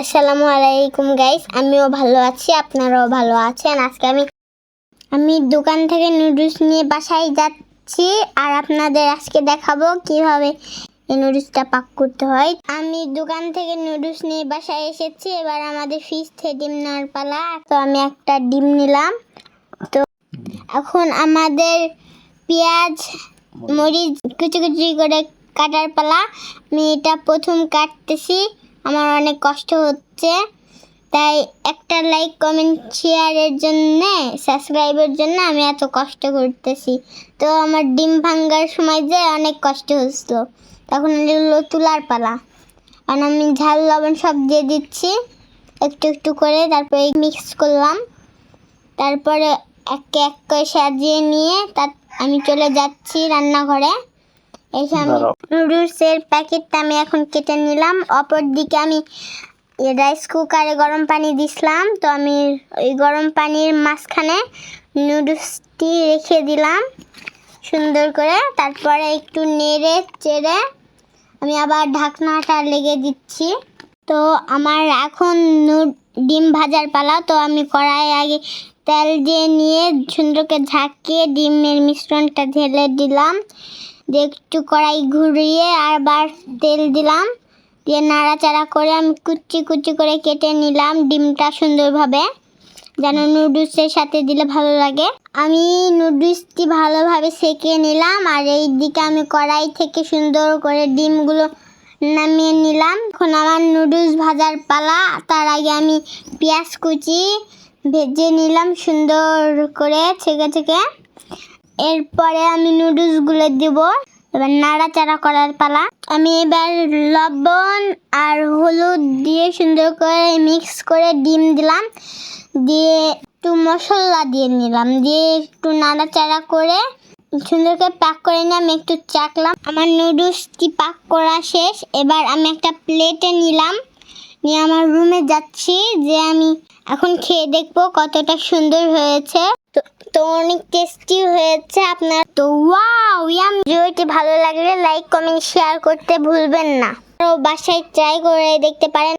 আসসালামু আলাইকুম গাইস আমিও ভালো আছি, আপনারাও ভালো আছেন। আজকে আমি আমি দোকান থেকে নুডলস নিয়ে বাসায় যাচ্ছি, আর আপনাদের আজকে দেখাবো কীভাবে এই নুডলসটা পাক করতে হয়। আমি দোকান থেকে নুডলস নিয়ে বাসায় এসেছি, এবার আমাদের ফিস থেকে ডিম নেওয়ার পালা। তো আমি একটা ডিম নিলাম। তো এখন আমাদের পেঁয়াজ, মরিচ, কুচি কুচি করে কাটার পালা। আমি এটা প্রথম কাটতেছি। আমার অনেক কষ্ট হচ্ছে। তাই একটা লাইক কমেন্ট শেয়ারের জন্য সাবস্ক্রাইবের জন্য আমি এত কষ্ট করতেছি। তো আমার ডিম ভাঙ্গার সময় যে অনেক কষ্ট হচ্ছিল। তখন এগুলো তুলার পালা। কারণ আমি ঝাল, লবণ সব দিয়ে দিচ্ছি। একটু একটু করে তারপরে মিক্স করলাম। তারপরে এক এক করে সাজিয়ে নিয়ে তার আমি চলে যাচ্ছি রান্নাঘরে। দাঁড়াও। নুডলসের প্যাকেটটা আমি এখন কেটে নিলাম। অপর দিকে আমি রাইস কুকারে গরম পানি দিছিলাম। তো আমি ওই গরম পানির মাঝখানে নুডলসটি রেখে দিলাম সুন্দর করে। তারপরে একটু নেড়ে চেড়ে আমি আবার ঢাকনাটা লেগে দিচ্ছি। তো আমার এখন ডিম ভাজার পালা। তো আমি কড়াই আগে তেল দিয়ে নিয়ে সুন্দর করে ঝাঁকিয়ে ডিমের মিশ্রণটা ঢেলে দিলাম। একটু কড়াই ঘুরিয়ে আবার তেল দিলাম। দিয়ে নাড়াচাড়া করে আমি কুচি কুচি করে কেটে নিলাম ডিমটা সুন্দরভাবে, যেন নুডলসের সাথে দিলে ভালো লাগে। আমি নুডলসটি ভালোভাবে সেঁকে নিলাম আর এই দিকে আমি কড়াই থেকে সুন্দর করে ডিমগুলো নামিয়ে নিলাম। এখন আমার নুডলস ভাজার পালা, তার আগে আমি পেঁয়াজ কুচি ভেজে নিলাম সুন্দর করে ছেঁকে ছেঁকে। এরপরে আমি নুডলসগুলো দিব। এবার নাড়াচাড়া করার পালা। আমি এবার লবণ আর হলুদ দিয়ে সুন্দর করে মিক্স করে ডিম দিলাম। দিয়ে একটু মশলা দিয়ে নিলাম। দিয়ে একটু নাড়াচাড়া করে সুন্দর করে পাক করে নিয়ে আমি একটু চাকলাম আমার নুডলসটি পাক করা শেষ। এবার আমি একটা প্লেটে নিলাম। নিয়ে আমার রুমে যাচ্ছি যে আমি এখন খেয়ে দেখব কতটা সুন্দর হয়েছে। তো অনেক টেস্টি হয়েছে আপনার। তো ওয়াও ইয়াম ভিডিওটি ভালো লাগলে লাইক কমেন্ট শেয়ার করতে ভুলবেন না। বাসায় ট্রাই করে দেখতে পারেন।